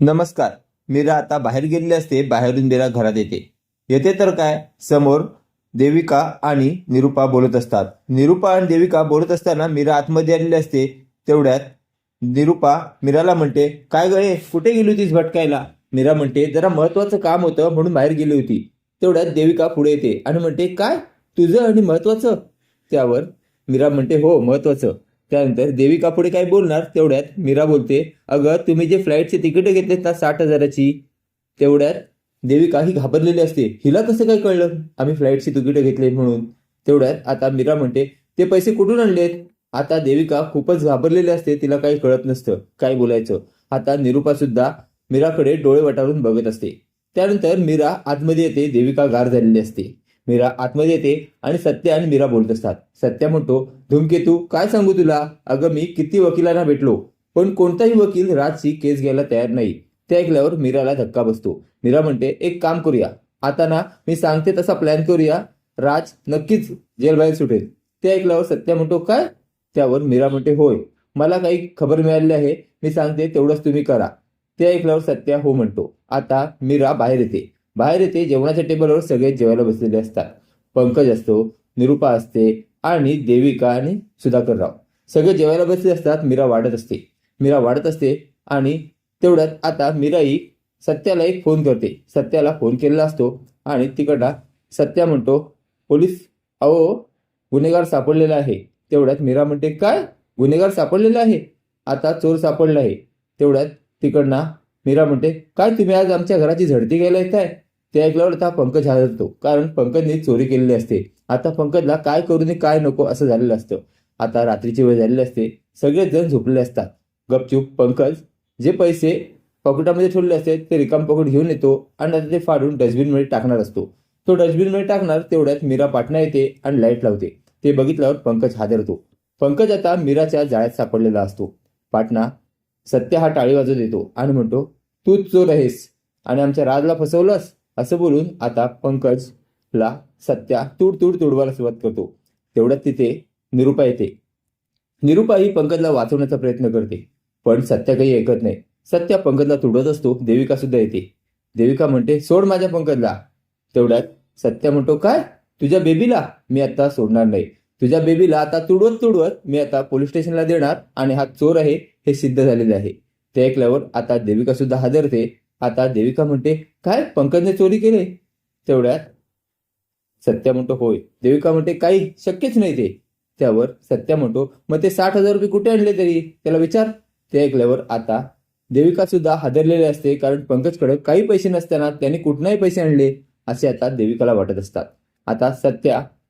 नमस्कार. मीरा आता बाहेर गेलेली असते बाहेरून मीरा घरात येते. येते तर काय? समोर देविका आणि निरुपा बोलत असतात. निरुपा आणि देविका बोलत असताना मीरा आतमध्ये आलेली असते. तेवढ्यात निरुपा मीराला म्हणते काय गळे कुठे गेली होतीस भटकायला? मीरा म्हणते जरा महत्वाचं काम होतं म्हणून बाहेर गेली होती. तेवढ्यात देविका पुढे येते आणि म्हणते काय? तुझं आणि महत्वाचं त्यावर मीरा म्हणते हो महत्वाचं त्यानंतर देविका पुढे काय बोलणार? तेवढ्यात मीरा बोलते अगं तुम्ही जे फ्लाईटचे तिकीट घेतलेत ना साठ हजाराची तेवढ्यात देविका ही घाबरलेली असते. हिला कसं काय कळलं? आम्ही फ्लाईटची तिकीट घेतले म्हणून. तेवढ्यात आता मीरा म्हणते ते पैसे कुठून आणलेत? आता देविका खूपच घाबरलेली असते तिला काही कळत नसतं काय बोलायचं. आता निरुपा सुद्धा मीराकडे डोळे वटारून बघत असते. त्यानंतर मीरा आतमध्ये येते देविका गार झालेली असते. मीरा आतमध्ये येते आणि सत्या आणि मीरा बोलत असतात. सत्या म्हणतो धूमकेतू काय सांगू तुला? अगं मी किती वकिलांना भेटलो. पण कोणताही वकील राजची केस घ्यायला तयार नाही. ते ऐकल्यावर मीराला धक्का बसतो. मीरा म्हणते एक काम करूया. आता ना मी सांगते तसा प्लॅन करूया. राज नक्कीच जेलबाहेर सुटेल. ते ऐकल्यावर सत्या म्हणतो काय? त्यावर मीरा म्हणते होय. मला काही खबर मिळाली आहे. मी सांगते तेवढंच तुम्ही करा. ते ऐकल्यावर सत्या हो म्हणतो. आता मीरा बाहेर येते. बाहेर येते जेवणाच्या टेबलवर सगळे जेवायला बसलेले असतात. पंकज असतो निरुपा असते आणि देविका आणि सुधाकरराव. सगळे जेवायला बसले असतात मीरा वाढत असते. मीरा वाढत असते आणि तेवढ्यात आता मीराही सत्याला एक फोन करते. सत्याला फोन केलेला असतो आणि तिकडला सत्या म्हणतो पोलीस अहो गुन्हेगार सापडलेला आहे. तेवढ्यात मीरा म्हणते काय? गुन्हेगार सापडलेला आहे? आता चोर सापडला आहे. तेवढ्यात तिकडना मीरा म्हणते काय तुम्ही आज आमच्या घराची झडती घ्यायला येत आहे ते ऐकल्यावर आता पंकज हादरतो कारण पंकजने चोरी केलेली असते. आता पंकजला काय करू नये काय नको असं झालेलं असतं. आता रात्रीची वेळ झालेली असते सगळेच जण झोपलेले असतात. गपचूप पंकज जे पैसे पॉकेटामध्ये ठेवले असते ते रिकाम पॉकेट घेऊन येतो आणि आता ते फाडून डस्टबिनमध्ये टाकणार असतो. तो डस्टबिनमध्ये टाकणार तेवढ्यात मीरा पाटणा येते आणि लाइट लावते. ते बघितल्यावर पंकज हादरतो. पंकज आता मीराच्या जाळ्यात सापडलेला असतो. पाटणा सत्य हा टाळी वाजवत येतो. आणि म्हणतो तूच चोर आहेस आणि आमच्या राजला फसवलंस असं बोलून आता पंकजला सत्या तूड तूड तुडवायला सुरुवात करतो. तेवढ्यात तिथे निरुपा येते. निरुपा ही पंकजला वाचवण्याचा प्रयत्न करते पण सत्या काही ऐकत नाही. सत्या पंकजला तुडत असतो देविका सुद्धा येते. देविका म्हणते सोड माझ्या पंकजला. तेवढ्यात सत्या म्हणतो काय? तुझ्या बेबीला मी आता सोडणार नाही. तुझ्या बेबीला आता तुडवत तुडवत मी आता पोलीस स्टेशनला देणार आणि हा चोर आहे हे सिद्ध झालेले आहे. ते ऐकल्यावर आता देविका सुद्धा हादरते. आता देविका म्हणते काय? पंकजने चोरी केले? तेवढ्यात सत्या म्हणतो होय. देविका म्हणते काही शक्यच नाही ते. त्यावर सत्या म्हणतो मग ते साठ हजार रुपये कुठे आणले तरी? त्याला विचार. ते ऐकल्यावर आता देविका सुद्धा हादरलेले असते कारण पंकजकडे काही पैसे नसताना त्याने कुठनाही पैसे आणले असे आता देविकाला वाटत असतात. आता सत्या